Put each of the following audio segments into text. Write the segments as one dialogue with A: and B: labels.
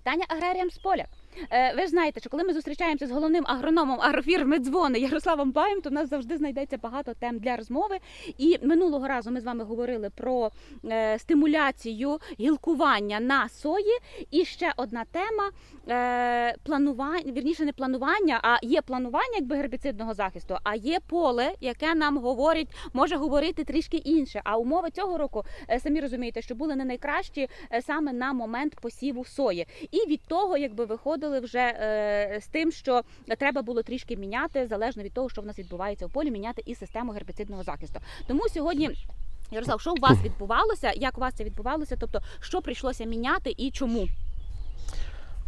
A: Вітання аграріям з поля. Е, Ви ж знаєте, що коли ми зустрічаємося з головним агрономом агрофірми дзвони Ярославом Баєм, то в нас завжди знайдеться багато тем для розмови. І минулого разу ми з вами говорили про е, стимуляцію гілкування на сої. І ще одна тема е, планування, вірніше, не планування, а є планування якби гербіцидного захисту, а є поле, яке нам говорить, може говорити трішки інше. А умови цього року самі розумієте, що були не найкращі саме на момент посіву сої. І від того, якби виходили вже е, з тим, що треба було трішки міняти, залежно від того, що в нас відбувається в полі, міняти і систему гербіцидного захисту. Тому сьогодні. Ярослав, що у вас відбувалося? Як у вас це відбувалося? Тобто, що прийшлося міняти і чому?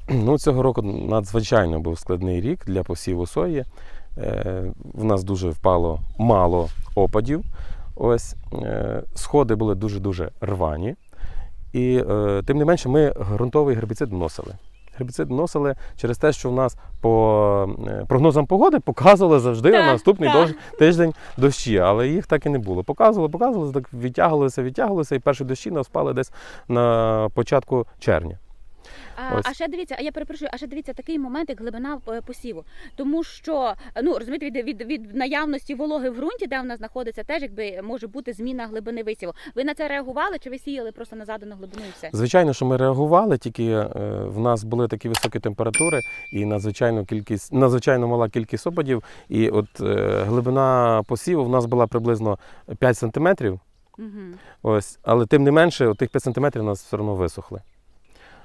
B: Ну, цього року надзвичайно був складний рік для посіву сої. Е, в нас дуже впало мало опадів. Ось е, сходи були дуже-дуже рвані. І е, тим не менше, ми ґрунтовий гербіцид вносили. Гербіцид вносили через те, що в нас по е, прогнозам погоди показували завжди
A: Так,
B: на наступний
A: так.
B: тиждень дощі, але їх так і не було. Показували, показували, так відтягувалися, відтягувалися, і перші дощі нас спали десь на початку червня.
A: А,
B: Ось.
A: а ще дивіться, а я перепрошую, а ще дивіться такий момент, як глибина е, посіву. Тому що ну розумієте, від, від, від наявності вологи в ґрунті, де вона знаходиться, теж якби може бути зміна глибини висіву. Ви на це реагували чи ви сіяли просто на задану глибину і все?
B: Звичайно, що ми реагували, тільки е, в нас були такі високі температури і надзвичайно кількість, надзвичайно мала кількість опадів. І от е, глибина посіву в нас була приблизно 5 сантиметрів.
A: Угу.
B: Ось, але тим не менше, тих 5 сантиметрів у нас все одно висохли.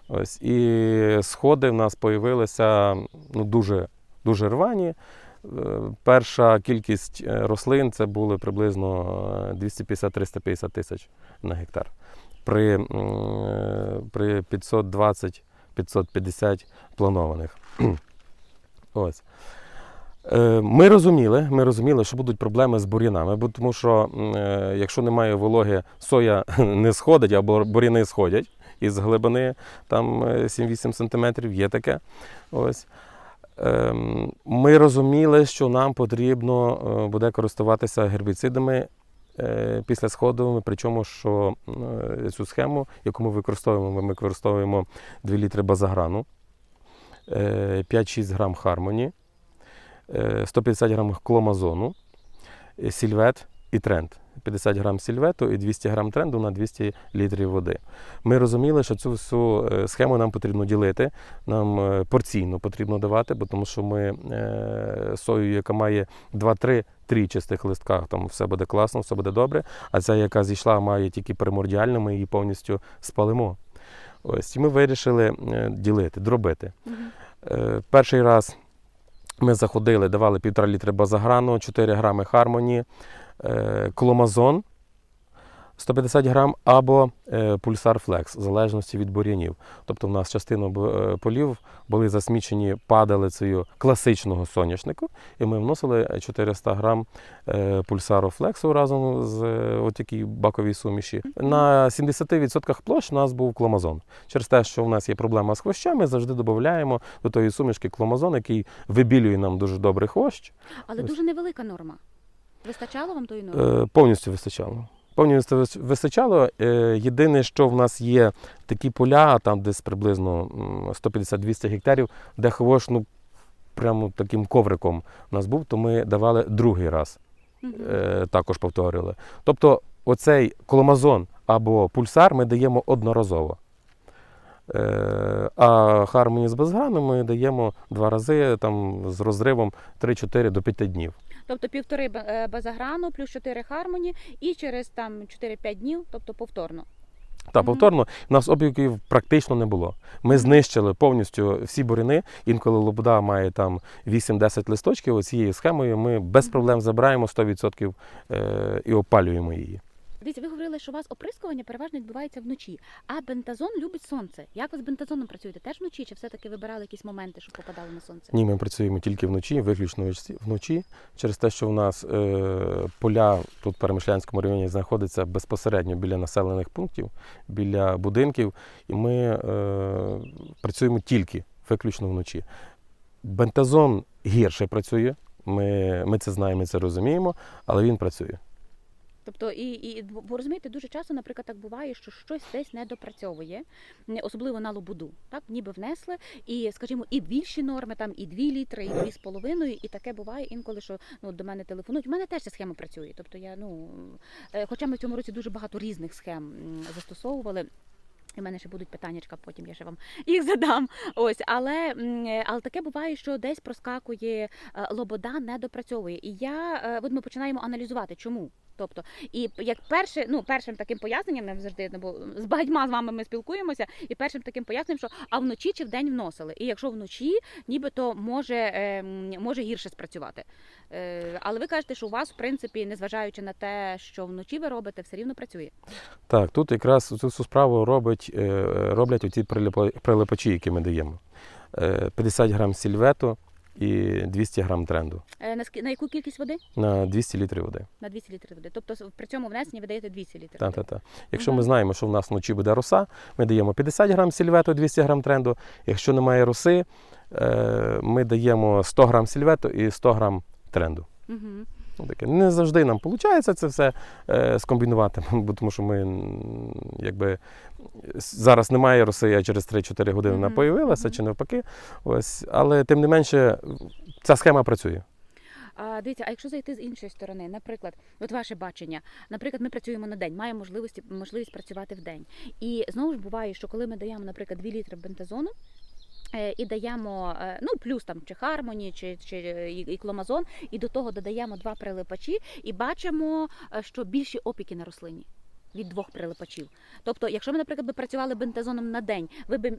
B: Ось, і сходи в нас появилися ну, дуже, дуже рвані. Е, Перша кількість е, рослин це були приблизно е, 250-350 тисяч на гектар. При, е, при 520-550 планованих. Ось. Е, Ми розуміли, ми розуміли, що будуть проблеми з бур'янами, бо тому що е, якщо немає вологи, соя не сходить, або бур'яни сходять із глибини там е, 7-8 см, є таке. Ось. Ем, Ми розуміли, що нам потрібно е, буде користуватися гербіцидами е, після сходовими, причому що е, цю схему, яку ми використовуємо, ми використовуємо 2 літри базаграну, е, 5-6 грам хармоні, е, 150 грам кломазону, е, сільвет і тренд. 50 грам сільвету і 200 грам тренду на 200 літрів води. Ми розуміли, що цю всю е, схему нам потрібно ділити, нам е, порційно потрібно давати, бо тому що ми е, сою, яка має 2-3 трічастих листках, там все буде класно, все буде добре. А ця, яка зійшла, має тільки примордіальну, ми її повністю спалимо. Ось і ми вирішили ділити, дробити. Е, Перший раз ми заходили, давали півтора літри базаграну, 4 грами хармоні, е, кломазон 150 грам або е, пульсар флекс, в залежності від бур'янів. Тобто в нас частина е, полів були засмічені падалицею класичного соняшнику, і ми вносили 400 грам пульсару флексу разом з такій баковій суміші. На 70% площ у нас був кломазон. Через те, що в нас є проблема з хвощами, завжди додаємо до тої сумішки кломазон, який вибілює нам дуже добре хвощ.
A: Але
B: Ось.
A: дуже невелика норма. Вистачало вам тої норми?
B: Е, Повністю вистачало. Повністю вистачало. Е, Єдине, що в нас є такі поля, там десь приблизно 150-200 гектарів, де хвощ, ну, прямо таким ковриком у нас був, то ми давали другий раз, е, також повторювали. Тобто, оцей коломазон або пульсар ми даємо одноразово. А хармоні з безграну ми даємо два рази там, з розривом 3-4 до 5 днів.
A: Тобто півтори ба- е, базаграну плюс 4 хармоні і через там 4-5 днів, тобто повторно.
B: Та повторно, у нас обігів практично не було. Ми знищили повністю всі бурини. Інколи лобода має там 8-10 листочків. Оцією схемою ми без проблем забираємо 100% е, і опалюємо її.
A: Дивіться, ви говорили, що у вас оприскування переважно відбувається вночі, а бентазон любить сонце. Як ви з бентазоном працюєте? Теж вночі? Чи все-таки вибирали якісь моменти, щоб попадали на сонце?
B: Ні, ми працюємо тільки вночі, виключно вночі- через те, що в нас е, поля тут в Перемишлянському районі знаходяться безпосередньо біля населених пунктів, біля будинків, і ми е, працюємо тільки виключно вночі. Бентазон гірше працює. Ми, ми це знаємо, ми це розуміємо, але він працює.
A: Тобто, і, і бо розумієте, дуже часто, наприклад, так буває, що щось десь не допрацьовує, особливо на лобуду. Так, ніби внесли, і скажімо, і більші норми, там і 2 літри, і 2,5, і таке буває інколи, що ну до мене телефонують. У мене теж ця схема працює. Тобто я ну е, хоча ми в цьому році дуже багато різних схем застосовували. В мене ще будуть питаннячка, потім я ще вам їх задам. Ось, але, але таке буває, що десь проскакує е, лобода, не допрацьовує. І я е, от ми починаємо аналізувати, чому. Тобто, і як перше, ну першим таким поясненням не завжди, ну, бо з багатьма з вами ми спілкуємося, і першим таким поясненням, що а вночі чи вдень вносили. І якщо вночі, нібито може, е, може гірше спрацювати. Е, але ви кажете, що у вас, в принципі, незважаючи на те, що вночі ви робите, все рівно працює.
B: Так, тут якраз цю справу робить, е, роблять оці прилипа- прилипачі, які ми даємо. Е, 50 грам сільвету і 200 грам тренду
A: Е, на, на яку кількість води?
B: на 200 літрів води.
A: На 200 літрів води. Тобто при цьому внесенні ви даєте 200 літрів.
B: Так,
A: так,
B: та, та. Якщо
A: угу.
B: ми знаємо, що в нас вночі буде роса, ми даємо 50 грам сільвету, 200 грам тренду. Якщо немає роси, е, ми даємо 100 грам сільвету і 100 грам тренду.
A: Угу.
B: Ну, таке. Не завжди нам виходить це все е, скомбінувати, бо тому що ми якби зараз немає роси, а через 3-4 години вона появилася
A: мгм.
B: чи навпаки. Ось, але тим не менше, ця схема працює.
A: А дивіться, а якщо зайти з іншої сторони, наприклад, от ваше бачення, наприклад, ми працюємо на день, маємо можливості можливість працювати в день. І знову ж буває, що коли ми даємо, наприклад, 2 літри бентазону. Е, І даємо е, ну плюс там чи хармоні, чи, чи е, і- кломазон, і до того додаємо два прилипачі, і бачимо, що більші опіки на рослині від двох прилипачів. Тобто, якщо ми, наприклад, би працювали бентазоном на день, ви б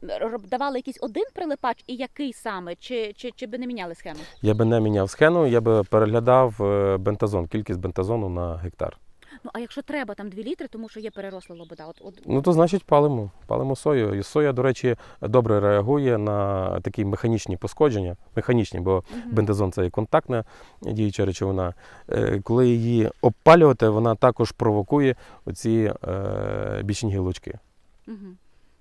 A: давали якийсь один прилипач, і який саме, чи, чи, чи би не міняли схему?
B: Я би не міняв схему, я би переглядав бентазон, кількість бентазону на гектар.
A: Ну а якщо треба там 2 літри, тому що є переросла лобода, от, от
B: Ну то значить палимо. Палимо сою. І соя, до речі, добре реагує на такі механічні пошкодження. Механічні, бо
A: угу.
B: бензозон це і контактна діюча речовина. Е, Коли її обпалювати, вона також провокує оці е, бічні гілочки.
A: Угу.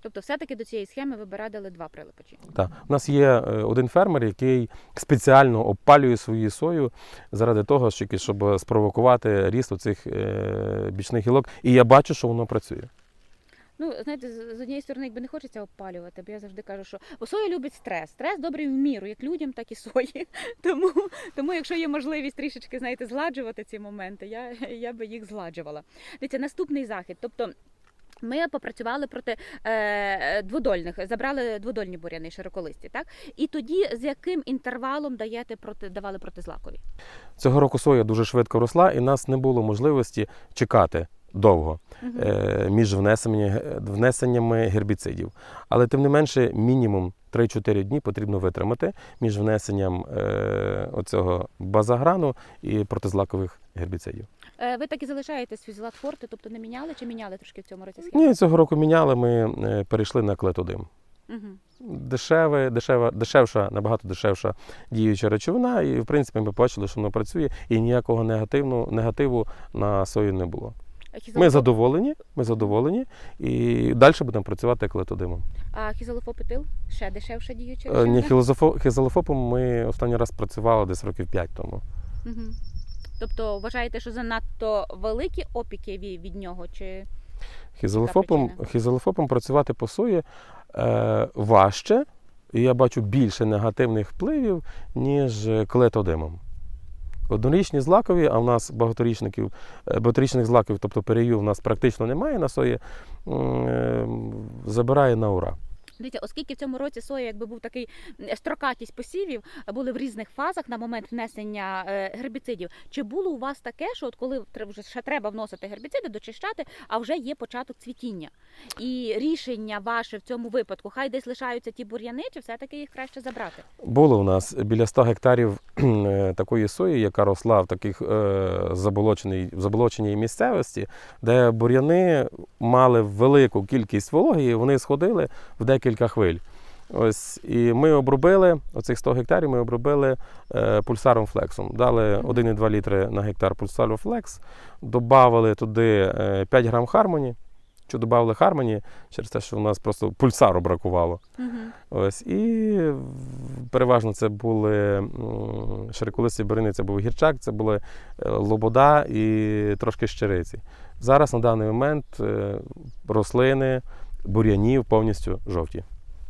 A: Тобто, все-таки до цієї схеми ви б радили два прилипачі.
B: Так. У нас є е, один фермер, який спеціально обпалює свою сою заради того, щоб- спровокувати ріст оцих е, бічних гілок. І я бачу, що воно працює.
A: Ну, знаєте, з однієї сторони, якби не хочеться обпалювати, бо я завжди кажу, що бо соя любить стрес. Стрес добрий в міру, як людям, так і сої. Тому, тому якщо є можливість трішечки, знаєте, згладжувати ці моменти, я, я би їх згладжувала. Дивіться, наступний захід. Тобто. Ми попрацювали проти е, дводольних, забрали дводольні буряни широколисті, так? І тоді з яким інтервалом даєте проти, давали протизлакові?
B: Цього року соя дуже швидко росла, і нас не було можливості чекати довго е, між внесеннями, внесеннями гербіцидів. Але тим не менше, мінімум 3-4 дні потрібно витримати між внесенням е, оцього базаграну і протизлакових гербіцидів.
A: Е, Ви так і залишаєтесь фізлат форти, тобто не міняли чи міняли трошки в цьому році схему?
B: Ні, цього року міняли. Ми е, перейшли на клетодим.
A: Угу.
B: Дешеве, дешева, дешевша, набагато дешевша діюча речовина, і в принципі ми бачили, що воно працює, і ніякого негативну, негативу на сою не було. Ми задоволені, ми задоволені, і далі будемо працювати клетодимом.
A: А хізолофопетил ще дешевше діюча
B: Е. Ні, хілозофо- хізолофопом ми останній раз працювали десь років 5 тому.
A: Мгм. Тобто вважаєте, що занадто великі опіки від нього? Чи
B: Хізолофопом, хізолофопом працювати по сої е, важче, і я бачу більше негативних впливів, ніж клетодимом. Однорічні злакові, а в нас багаторічників, е, багаторічних злаків, тобто перею в нас практично немає на сої, е, забирає на ура.
A: Дивіться, оскільки в цьому році соя, якби був такий строкатість посівів, були в різних фазах на момент внесення е, гербіцидів. Чи було у вас таке, що от коли вже ще треба вносити гербіциди, дочищати, а вже є початок цвітіння? І рішення ваше в цьому випадку, хай десь лишаються ті бур'яни, чи все-таки їх краще забрати?
B: Було у нас біля 100 гектарів е, такої сої, яка росла в таких е, заболоченій, заболоченій місцевості, де бур'яни мали велику кількість вологи, і вони сходили в декілька хвиль. Ось і ми обробили оцих 100 гектарів. Ми обробили е, пульсаром флексом. Дали 1,2 літри на гектар пульсару флекс, додали туди е, 5 грам хармоні що додали Хармоні через те, що у нас просто пульсару бракувало.
A: Угу.
B: Ось, і переважно це були широколисті бурини, це був гірчак, це були е, лобода і трошки щириці. Зараз на даний момент е, рослини, бур'янів повністю жовті.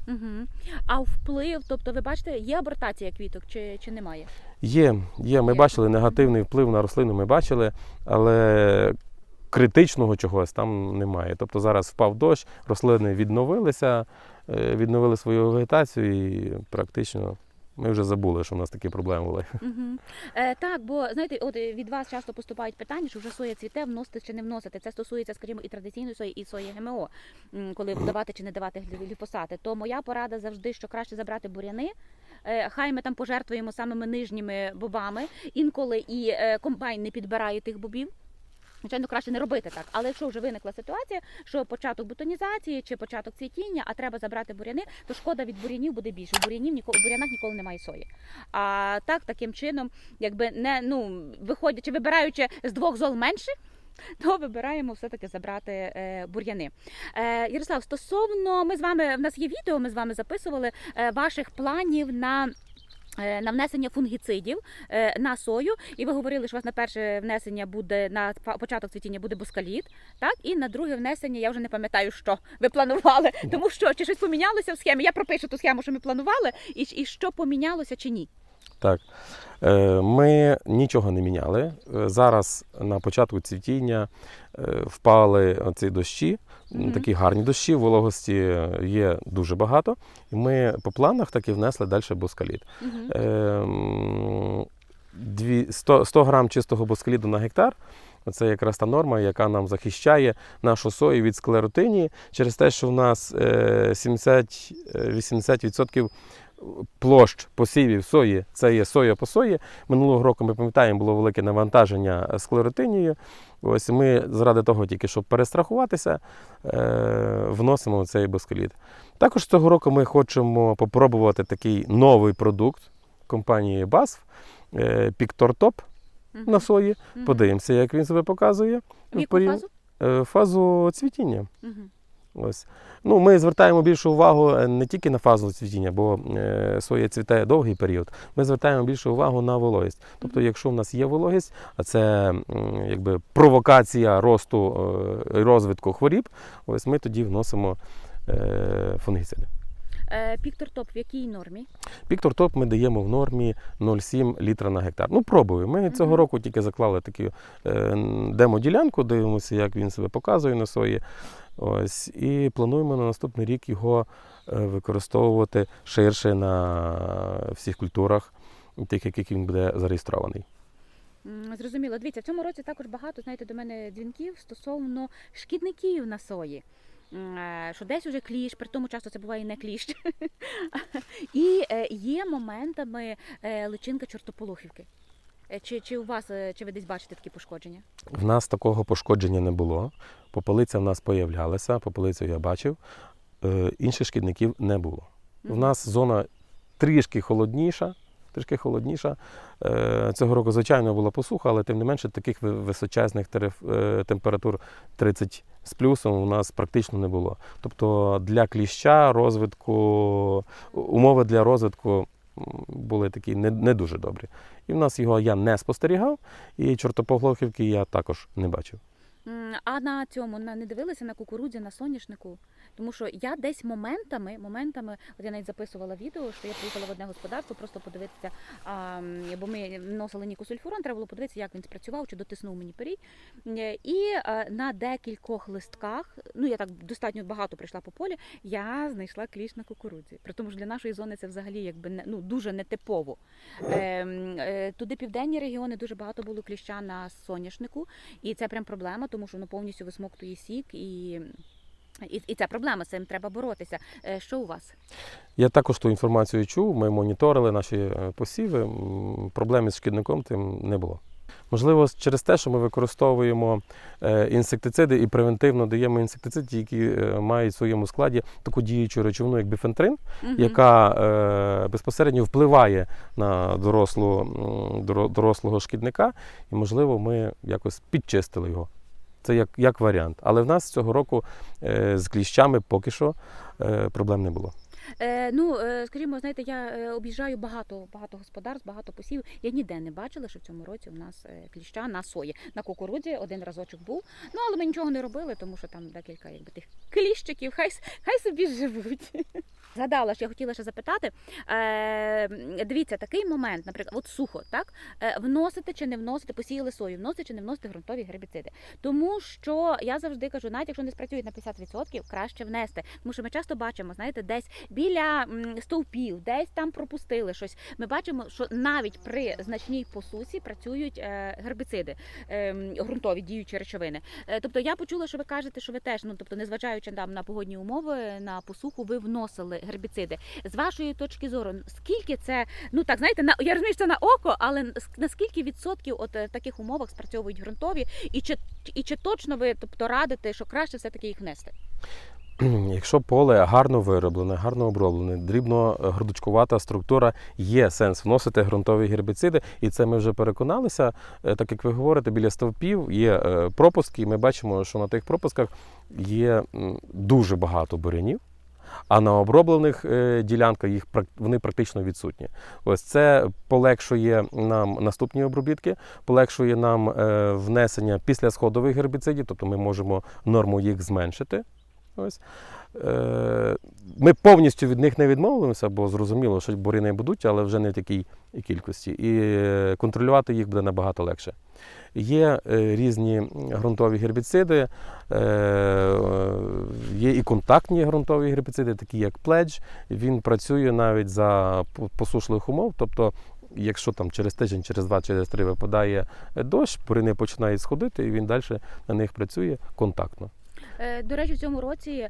A: Угу. А вплив, тобто, ви бачите, є абортація квіток чи, чи немає?
B: Є, є, ми
A: Є.
B: бачили негативний вплив на рослину, ми бачили, але критичного чогось там немає. Тобто зараз впав дощ, рослини відновилися, е, відновили свою вегетацію і практично ми вже забули, що в нас такі проблеми були.
A: Угу. Е, так, бо знаєте, от е, від вас часто поступають питання, що вже соя цвіте, вносити чи не вносити. Це стосується, скажімо, і традиційної сої, і сої ГМО, коли давати чи не давати глі- гліфосати. То моя порада завжди, що краще забрати буряни. Е, Хай ми там пожертвуємо самими нижніми бобами. Інколи і е, комбайн не підбирає тих бобів. Звичайно, краще не робити так. Але якщо вже виникла ситуація, що початок бутонізації чи початок цвітіння, а треба забрати буряни, то шкода від бурянів буде більше. У бурянів ніколи бурянах ніколи немає сої. А так, таким чином, якби не ну виходячи, вибираючи з двох зол менше. То вибираємо все-таки забрати е, бур'яни. Е, Ярослав, стосовно ми з вами в нас є відео, ми з вами записували е, ваших планів на. Е, На внесення фунгіцидів е, на сою, і ви говорили, що у вас на перше внесення буде на початок цвітіння буде боскаліт, так і на друге внесення я вже не пам'ятаю, що ви планували, тому що чи щось помінялося в схемі. Я пропишу ту схему, що ми планували, і, і що помінялося чи ні.
B: Так. Е, Ми нічого не міняли. Зараз на початку цвітіння впали оці дощі,
A: Мгм.
B: такі гарні дощі, вологості є дуже багато. І ми по планах таки внесли далі боскаліт.
A: Угу.
B: Е, дві- 100, 100 грам чистого боскаліду на гектар. Це якраз та норма, яка нам захищає нашу сою від склеротинії через те, що в нас е, 70-80% площ посівів сої це є соя по сої. Минулого року ми пам'ятаємо, було велике навантаження склеротинією. Ось ми заради того, тільки щоб перестрахуватися, е, вносимо цей боскаліт. Також цього року ми хочемо попробувати такий новий продукт компанії BASF, е, Піктортоп на сої. Подивимося, як він себе показує.
A: В яку
B: порів-
A: фазу?
B: Е, Фазу цвітіння. Ось. Ну, ми звертаємо більшу увагу е, не тільки на фазу цвітіння, бо е, соя цвітає довгий період. Ми звертаємо більшу увагу на вологість. Тобто, якщо в нас є вологість, а це якби провокація росту е, і розвитку хворіб, ось ми тоді вносимо фунгіциди.
A: Е, Піктор топ в якій нормі?
B: Піктор топ ми даємо в нормі 0,7 літра на гектар. Ну, пробуємо. Ми цього року тільки заклали таку е, демо-ділянку, дивимося, як він себе показує на сої. Ось, і плануємо на наступний рік його е, використовувати ширше на всіх культурах, тих, яких він буде зареєстрований.
A: Зрозуміло. Дивіться, в цьому році також багато знаєте до мене дзвінків стосовно шкідників на сої. Е, Що десь уже кліщ, при тому часто це буває і не кліщ. І е, є моментами е, личинка чортополохівки. Чи, чи у вас, чи ви десь бачите такі пошкодження?
B: В нас такого пошкодження не було. Попелиця в нас появлялася, попелицю я бачив. Інших шкідників не було. В нас зона трішки холодніша. Трішки холодніша. Е, Цього року, звичайно, була посуха, але тим не менше таких височезних е, температур 30 з плюсом у нас практично не було. Тобто для кліща розвитку, умови для розвитку були такі не, не дуже добрі. І в нас його я не спостерігав, і чортопоглохівки я також не бачив.
A: А на цьому не дивилися на кукурудзі, на соняшнику. Тому що я десь моментами, моментами, от я навіть записувала відео, що я приїхала в одне господарство, просто подивитися, а, бо ми вносили нікосульфурон, треба було подивитися, як він спрацював, чи дотиснув мені перій. Е, І е, на декількох листках, ну я так достатньо багато прийшла по полі, я знайшла кліщ на кукурудзі. При тому що для нашої зони це взагалі якби ну дуже нетипово. Е, е, Туди південні регіони дуже багато було кліща на соняшнику. І це прям проблема, тому що воно повністю висмоктує сік і. І, і це проблема, з цим треба боротися. Е, Що у вас?
B: Я також ту інформацію чув, ми моніторили наші е, посіви. Проблеми з шкідником тим не було. Можливо, через те, що ми використовуємо е, інсектициди і превентивно даємо інсектициди, які мають в своєму складі таку діючу речовину, як біфентрин,
A: Мгм.
B: яка е, безпосередньо впливає на дорослу, дорослого шкідника, і, можливо, ми якось підчистили його. Це як, як варіант. Але в нас цього року е, з кліщами поки що е, проблем не було.
A: Е, ну, е, скажімо, знаєте, я е, об'їжджаю багато, багато господарств, багато посівів. Я ніде не бачила, що в цьому році у нас е, кліща на сої. На кукурудзі один разочок був. Ну, але ми нічого не робили, тому що там декілька якби, тих кліщиків, хай, хай собі живуть. Згадала, що я хотіла ще запитати. Е, дивіться, такий момент, наприклад, от сухо, так? Е, вносити чи не вносити, посіяли сою, вносити чи не вносити ґрунтові гербіциди. Тому що я завжди кажу, навіть якщо не спрацюють на 50%, краще внести. Тому що ми часто бачимо, знаєте, десь біля стовпів, десь там пропустили щось. Ми бачимо, що навіть при значній посусі працюють е, гербіциди, е, ґрунтові діючі речовини. Е, тобто я почула, що ви кажете, що ви теж, ну тобто, незважаючи там на погодні умови, на посуху, ви вносили гербіциди. З вашої точки зору, скільки це, ну так знаєте, на я розумію, що це на око, але с- на скільки відсотків от е, в таких умовах спрацьовують ґрунтові, і чи і чи точно ви тобто радите, що краще все таки їх внести?
B: Якщо поле гарно вироблене, гарно оброблене, дрібно е, грудочкувата структура, є сенс вносити ґрунтові гербіциди, і це ми вже переконалися. Е, Так як ви говорите, біля стовпів є е, пропуски, і ми бачимо, що на тих пропусках є дуже багато бурянів. А на оброблених е, ділянках їх вони практично відсутні. Ось це полегшує нам наступні обробітки, полегшує нам е, внесення післясходових гербіцидів, тобто ми можемо норму їх зменшити. Ось. Е, Ми повністю від них не відмовимося, бо зрозуміло, що буріни будуть, але вже не в такій кількості. І контролювати їх буде набагато легше. Є е, різні ґрунтові гербіциди, е, є і контактні ґрунтові гербіциди, такі як пледж. Він працює навіть за посушливих умов. Тобто, якщо там через тиждень, через два, через три випадає дощ, порини починають сходити, і він далі на них працює контактно.
A: Е, До речі, в цьому році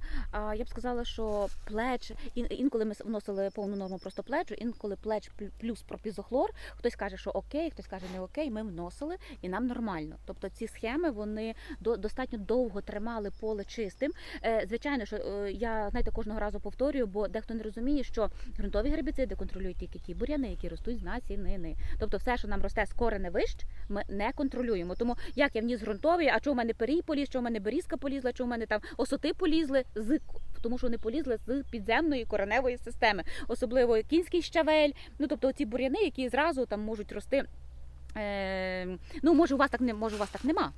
A: я б сказала, що плеч ін- інколи ми вносили повну норму просто плечу, інколи плеч плюс пропізохлор. Хтось каже, що окей, хтось каже не окей. Ми вносили і нам нормально. Тобто ці схеми вони до достатньо довго тримали поле чистим. Е, Звичайно, що е, я знаєте кожного разу повторюю, бо дехто не розуміє, що ґрунтові гербіциди контролюють тільки ті буряни, які ростуть з насінини. Тобто, все, що нам росте з кореневищ, вищ, ми не контролюємо. Тому як я вніс ґрунтові, а що в мене перій поліз, що в мене берізка полізла, що в мене там осоти полізли з тому, що вони полізли з підземної кореневої системи, особливо кінський щавель. Ну тобто ці бур'яни, які зразу там можуть рости. Е, ну, може, у вас так не може, у вас так нема.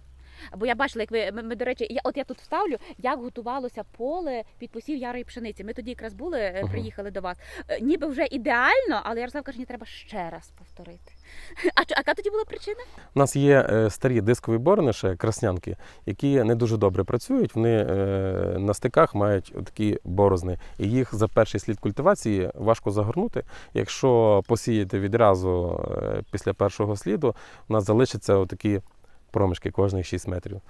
A: Бо я бачила, як ви ми, ми, до речі, я от я тут вставлю, як готувалося поле під посів ярої пшениці. Ми тоді якраз були, е, приїхали до вас. Е, Ніби вже ідеально, але Ярослав каже, ні, треба ще раз повторити. А яка тоді була причина?
B: У нас є е, старі дискові борни, ще краснянки, які не дуже добре працюють. Вони е, на стиках мають такі борозни, і їх за перший слід культивації важко загорнути. Якщо посіяти відразу е, після першого сліду, у нас залишаться отакі проміжки кожних 6 метрів.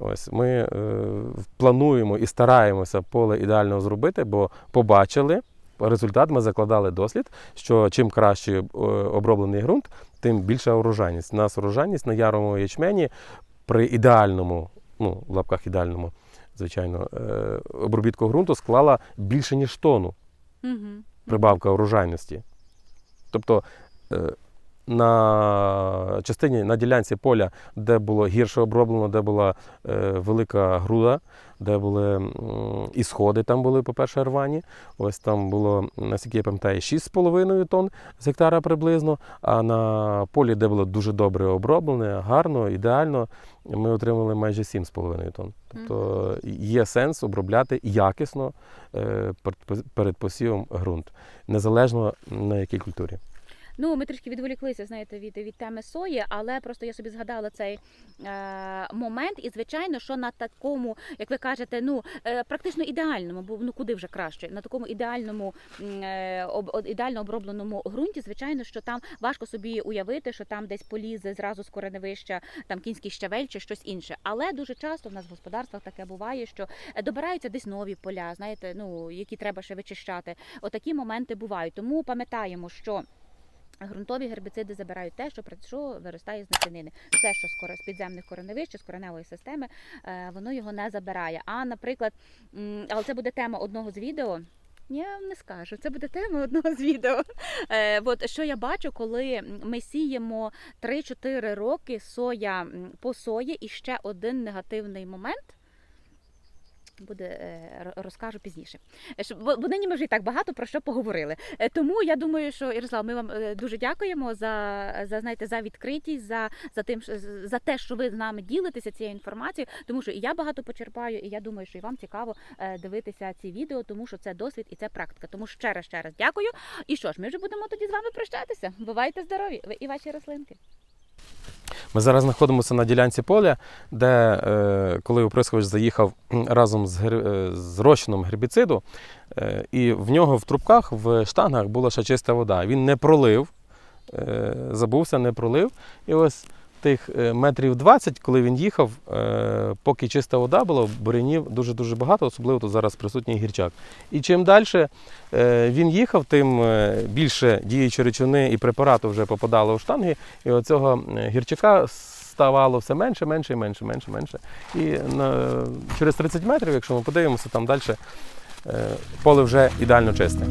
B: Ось ми е, плануємо і стараємося поле ідеально зробити, бо побачили. Результат ми закладали дослід, що чим краще оброблений ґрунт, тим більша урожайність. У нас урожайність на яровому ячмені при ідеальному, ну, в лапках ідеальному, звичайно, е, обробітку ґрунту склала більше, ніж тону
A: Угу.
B: прибавка урожайності. Тобто е, на частині на ділянці поля, де було гірше оброблено, де була е, велика груда, де були м, і сходи, там були, по-перше, рвані. Ось там було, наскільки я пам'ятаю, 6,5 тонн з гектара приблизно. А на полі, де було дуже добре оброблене, гарно, ідеально, ми отримали майже 7,5 тонн. Тобто є сенс обробляти якісно е, перед посівом ґрунт, незалежно на якій культурі.
A: Ну, ми трішки відволіклися, знаєте, від, від теми сої, але просто я собі згадала цей е, момент, і звичайно, що на такому, як ви кажете, ну е, практично ідеальному, бо ну куди вже краще, на такому ідеальному е, об, ідеально обробленому ґрунті, звичайно, що там важко собі уявити, що там десь полізе зразу з кореневища, там кінський щавель чи щось інше. Але дуже часто в нас в господарствах таке буває, що е, добираються десь нові поля, знаєте, ну які треба ще вичищати. Отакі моменти бувають. Тому пам'ятаємо, що. Ґрунтові гербіциди забирають те, що що виростає з насінини. Все, що з підземних кореневищ, з кореневої системи, е, воно його не забирає. А, наприклад, але це буде тема одного з відео. Я вам не скажу. Це буде тема одного з відео. Е, от що я бачу, коли ми сіємо 3-4 роки соя по сої, і ще один негативний момент. Буде е, розкажу пізніше. Е, Бо нині ми вже і так багато про що поговорили. Е, Тому я думаю, що Ярослав, ми вам дуже дякуємо за, за знаєте, за відкритість, за, за тим, за те, що ви з нами ділитеся цією інформацією. Тому що і я багато почерпаю, і я думаю, що і вам цікаво дивитися ці відео, тому що це досвід і це практика. Тому ще раз ще раз дякую. І що ж, ми вже будемо тоді з вами прощатися. Бувайте здорові! Ви і ваші рослинки.
B: Ми зараз знаходимося на ділянці поля, де е, коли оприскувач заїхав разом з, гер... е, з розчином гербіциду, е, і в нього в трубках, в штангах була ще чиста вода. Він не пролив, е, забувся, не пролив. І ось тих е, метрів 20, коли він їхав, е, поки чиста вода була, бурянів дуже-дуже багато, особливо тут зараз присутній гірчак. І чим далі е, він їхав, тим більше діючі речовини і препарату вже попадало у штанги, і оцього гірчака ставало все менше, менше і менше, менше, менше. І через 30 метрів, якщо ми подивимося, там далі поле вже ідеально чисте.